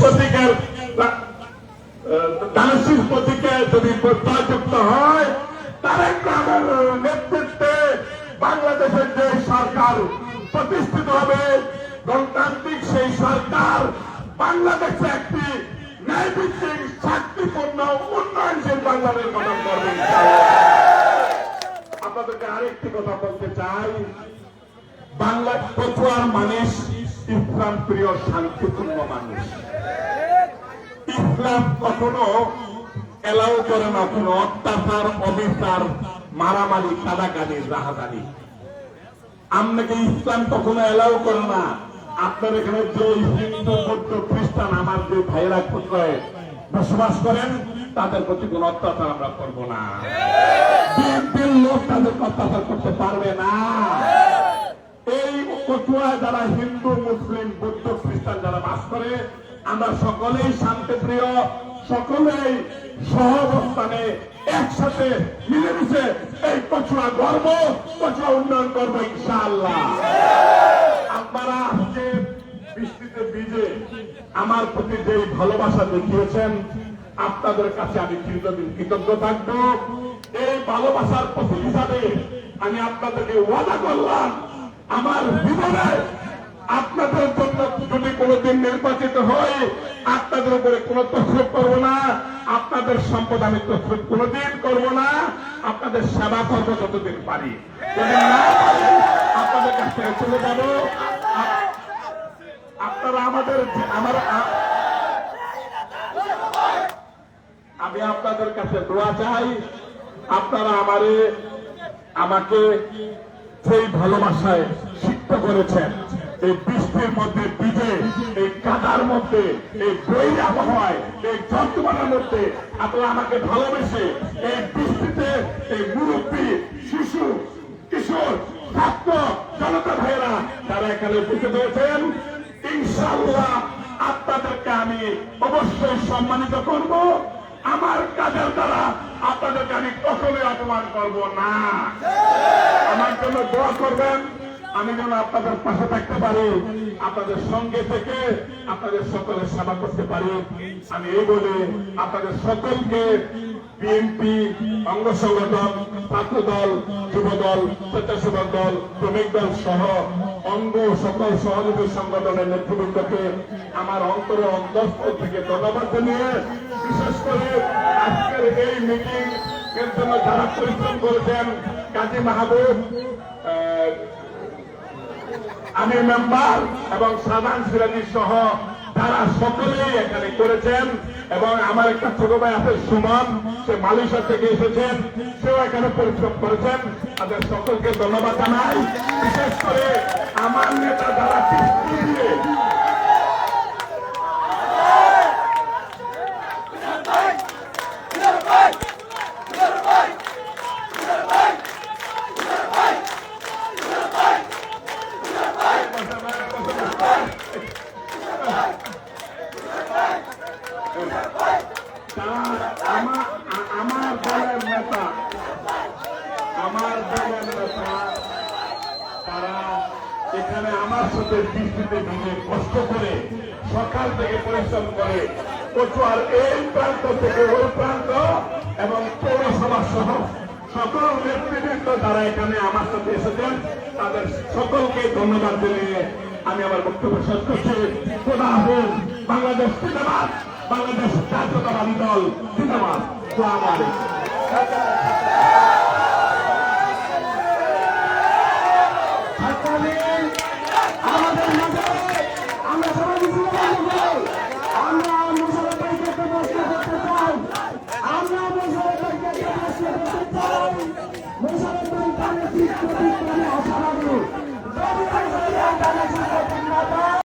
প্রতীকের দানশীল প্রতীকে যদি জয়যুক্ত হয় তারেক রহমানের নেতৃত্বে বাংলাদেশের যে সরকার প্রতিষ্ঠিত হবে, গণতান্ত্রিক সেই সরকার বাংলাদেশে একটি ন্যায়ভিত্তিক, শান্তিপূর্ণ, উন্নয়নশীল বাংলাদেশ গঠন করবে আপনাদেরকে আরেকটি কথা বলতে চাই। বাংলা পচুয়ার মানুষ, ইসলাম প্রিয়, শান্তিপূর্ণ মানুষ। ইসলাম কখনো এলাও করে না কোনো অত্যাচার, অবিচার, মারামারি কাদাকানি রাহাদানি আপনাকে ইসলাম কখনো এলাও করে না। আপনার এখানে যে হিন্দু, বৌদ্ধ, খ্রিস্টান, আমার যে ভাইয়েরা কোথায় বসবাস করেন, তাদের প্রতি কোন অত্যাচার আমরা করব না। বিএনপির লোক তাদের অত্যাচার করতে পারবে না। এই কচুয়ায় যারা হিন্দু, মুসলিম, বৌদ্ধ বাস করে আমরা সকলেই শান্তিপ্রিয়, সকলেই সহবস্থানে একসাথে মিলেমিশে এই কচুয়া গর্ব কচুয়া উন্নয়ন করব ইনশাআল্লাহ। আপনারা আজকে বৃষ্টিতে ভিজে আমার প্রতি যে ভালোবাসা দেখিয়েছেন, আপনাদের কাছে আমি কৃতজ্ঞ থাকব। এই ভালোবাসার প্রতি হিসাবে আমি আপনাদেরকে ওয়াদা করলাম, আমার জীবনে আপনাদের জন্য যদি কোনোদিন নির্বাচিত হই আপনাদের উপরে কোনো তসরুপ করব না। আপনাদের সম্পদ আমি তসরুপ কোনোদিন করব না। আপনাদের সেবা করব যতদিন পারি। আপনাদের কাছ থেকে চলে যাব। আপনারা আমাদের আমার আমি আপনাদের কাছে দোয়া চাই। আপনারা আমারে আমাকে সেই ভালোবাসায় শিক্ষা করেছেন এই বৃষ্টির মধ্যে ভিজে, এই কাদার মধ্যে, এই বই আবহাওয়ায়, এই যন্ত্রণার মধ্যে আপনারা আমাকে ভালোবেসে এই বৃষ্টিতে এই মুরব্বী, শিশু, কিশোর ছাত্র জনতা ভাইয়েরা, তারা এখানে উপস্থিত হয়েছেন। ইনশাআল্লাহ আপনাদেরকে আমি অবশ্যই সম্মানিত করব। আমার কাজের দ্বারা আপনাদেরকে আমি কখনোই অপমান করব না। আমার জন্য দোয়া করবেন। আমি যেন আপনাদের পাশে থাকতে পারি, আপনাদের সঙ্গে থেকে আপনাদের সকলের সেবা করতে পারি। আমি এই বলে আপনাদের সকলকে বিএনপি, অঙ্গ সংগঠন ছাত্র দল যুব দল স্বেচ্ছাসেবক দল, শ্রমিক দল সহ অঙ্গ সকল সহযোগী সংগঠনের নেতৃবৃন্দকে আমার অন্তরে অন্তঃস্থল থেকে ধন্যবাদ জানিয়ে বিশেষ করে আজকের এই মিটিং এর জন্য যারা পরিশ্রম করেছেন কাজী মাহবুব আমি মেম্বার এবং সাধারণ সিরাজি সহ তারা সকলেই এখানে করেছেন এবং আমার একটা ছোট ভাই আছে, সুমন, সে মালয়েশিয়া থেকে এসেছেন, সেও এখানে পরিশ্রম করেছেন। তাদের সকলকে ধন্যবাদ জানাই। বিশেষ করে আমার নেতা যারা কৃষ্টি দিয়ে তারা আমার আ- আমার দলের নেতা আমার দলের নেতা তারা এখানে আমার সাথে বৃষ্টিতে ভিজে কষ্ট করে সকাল থেকে পরিশ্রম করে কচুয়ার এই প্রান্ত থেকে ওই প্রান্ত এবং পৌরসভা সহ সকল নেতৃবৃন্দ যারা এখানে আমার সাথে এসেছেন, তাদের সকলকে ধন্যবাদ জানিয়ে আমি আমার বক্তব্য শেষ করছি। খোদা হাফেজ, বাংলাদেশ জিন্দাবাদ, বাংলাদেশ জাতীয়তাবাদী দল জিন্দাবাদ।